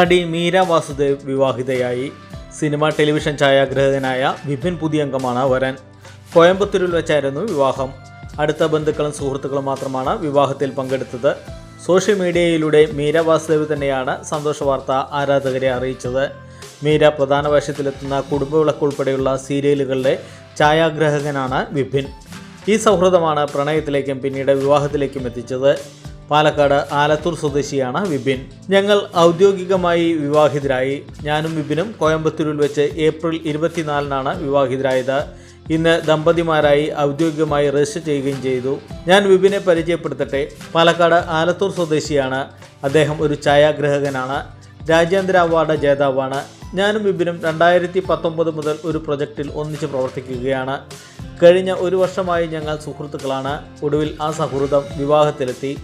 നടി മീര വാസുദേവ് വിവാഹിതയായി. Cinema television ഛായാഗ്രഹകനായ വിപിൻ പുതിയംഗമാണ് വരൻ. കോയമ്പത്തൂരിൽ വെച്ചായിരുന്നു വിവാഹം. അടുത്ത ബന്ധുക്കളും സുഹൃത്തുക്കളും മാത്രമാണ് വിവാഹത്തിൽ പങ്കെടുത്തത്. സോഷ്യൽ മീഡിയയിലൂടെ മീര വാസുദേവ് തന്നെയാണ് സന്തോഷ വാർത്ത ആരാധകരെ അറിയിച്ചത്. മീര പ്രധാന വേഷത്തിലെത്തുന്ന കുടുംബവിളക്ക് ഉൾപ്പെടെയുള്ള സീരിയലുകളുടെ ഛായാഗ്രഹകനാണ് വിപിൻ. ഈ സൗഹൃദമാണ് പ്രണയത്തിലേക്കും പിന്നീട് വിവാഹത്തിലേക്കും എത്തിച്ചത്. പാലക്കാട് ആലത്തൂർ സ്വദേശിയാണ് വിപിൻ. ഞങ്ങൾ ഔദ്യോഗികമായി വിവാഹിതരായി. ഞാനും വിപിനും കോയമ്പത്തൂരിൽ വെച്ച് ഏപ്രിൽ ഇരുപത്തിനാലിനാണ് വിവാഹിതരായത്. ഇന്ന് ദമ്പതിമാരായി ഔദ്യോഗികമായി രജിസ്റ്റർ ചെയ്യുകയും ചെയ്തു. ഞാൻ വിപിനെ പരിചയപ്പെടുത്തട്ടെ. പാലക്കാട് ആലത്തൂർ സ്വദേശിയാണ്. അദ്ദേഹം ഒരു ഛായാഗ്രഹകനാണ്. രാജ്യാന്തര അവാർഡ് ജേതാവാണ്. ഞാനും വിപിനും രണ്ടായിരത്തി പത്തൊമ്പത് മുതൽ ഒരു പ്രൊജക്റ്റിൽ ഒന്നിച്ച് പ്രവർത്തിക്കുകയാണ്. കഴിഞ്ഞ ഒരു വർഷമായി ഞങ്ങൾ സുഹൃത്തുക്കളാണ്. ഒടുവിൽ ആ സൗഹൃദം വിവാഹത്തിലെത്തി.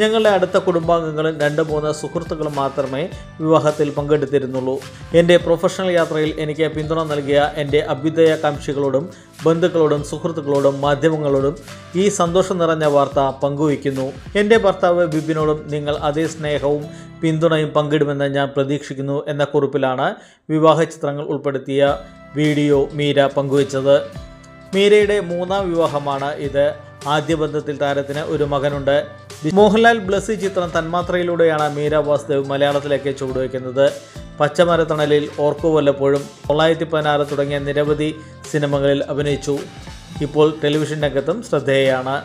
ഞങ്ങളുടെ അടുത്ത കുടുംബാംഗങ്ങളും രണ്ട് മൂന്ന് സുഹൃത്തുക്കളും മാത്രമേ വിവാഹത്തിൽ പങ്കെടുത്തിരുന്നുള്ളൂ. എന്റെ പ്രൊഫഷണൽ യാത്രയിൽ എനിക്ക് പിന്തുണ നൽകിയ എന്റെ അഭ്യുദയാകാംക്ഷികളോടും ബന്ധുക്കളോടും സുഹൃത്തുക്കളോടും മാധ്യമങ്ങളോടും ഈ സന്തോഷം നിറഞ്ഞ വാർത്ത പങ്കുവയ്ക്കുന്നു. എന്റെ ഭർത്താവ് ബിബിനോടും നിങ്ങൾ അതേ സ്നേഹവും പിന്തുണയും പങ്കിടുമെന്ന് ഞാൻ പ്രതീക്ഷിക്കുന്നു എന്ന കുറിപ്പിലാണ് വിവാഹ ചിത്രങ്ങൾ ഉൾപ്പെടുത്തിയ വീഡിയോ മീര പങ്കുവച്ചത്. മീരയുടെ മൂന്നാം വിവാഹമാണ് ഇത്. ആദ്യ ബന്ധത്തിൽ താരത്തിന് ഒരു മകനുണ്ട്. മോഹൻലാൽ ബ്ലസ്സി ചിത്രം തന്മാത്രയിലൂടെയാണ് മീര വാസുദേവ് മലയാളത്തിലേക്ക് ചുവടുവയ്ക്കുന്നത്. പച്ചമരത്തണലിൽ ഓർക്കു വല്ലപ്പോഴും തൊള്ളായിരത്തി പതിനാറ് തുടങ്ങിയ നിരവധി സിനിമകളിൽ അഭിനയിച്ചു. ഇപ്പോൾ ടെലിവിഷൻ രംഗത്തും ശ്രദ്ധേയയാണ്.